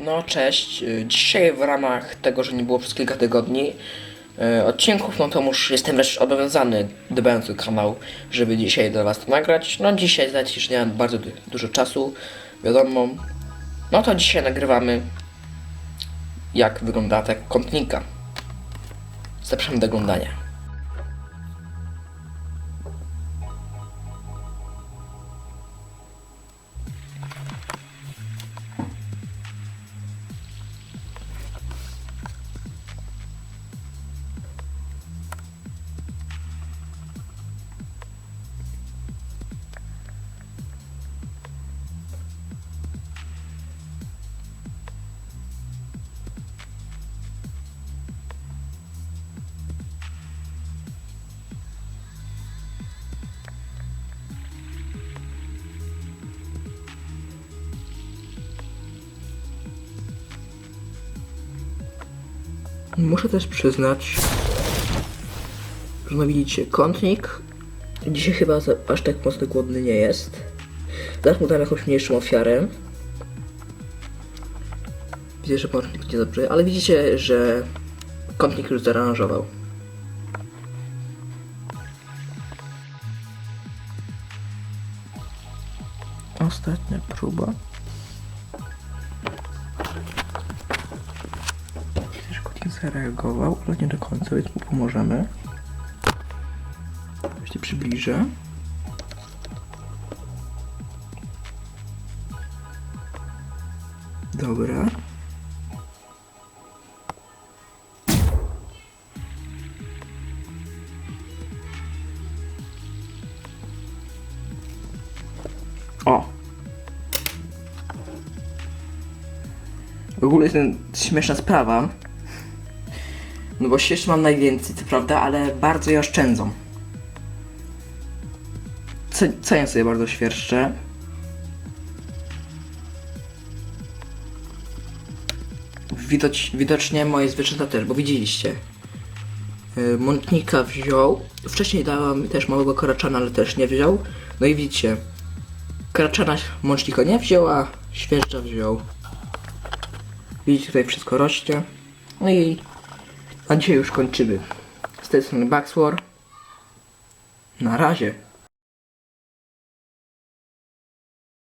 No cześć. Y, Dzisiaj w ramach tego, że nie było przez kilka tygodni y, odcinków, no to już jestem też obowiązany, dbając o kanał, żeby dzisiaj dla was to nagrać. No dzisiaj znacie, że nie mam bardzo du- dużo czasu, wiadomo. No to dzisiaj nagrywamy jak wygląda atak kątnika. Zapraszam do oglądania. Muszę też przyznać, że no widzicie, kątnik dzisiaj chyba aż tak mocno głodny nie jest. Zaraz mu dam jakąś mniejszą ofiarę. Widzę, że kątnik niedobrze, ale widzicie, że kątnik już zaaranżował. Ostatnia próba. Zareagował, ale nie do końca, więc mu pomożemy. Właśnie przybliżę. Dobra. O! W ogóle jest śmieszna sprawa. No bo śwież mam najwięcej, co prawda, ale bardzo je oszczędzą. Co, ja sobie bardzo świerszczę? Widoc, widocznie moje zwierzęta też, bo widzieliście. Yy, Mątnika wziął. Wcześniej dałam też małego karaczana, ale też nie wziął. No i widzicie. Karaczana mącznika nie wziął, a świerszcza wziął. Widzicie, tutaj wszystko rośnie. No i na dzisiaj już kończymy. Z tej strony Baxwar. Na razie.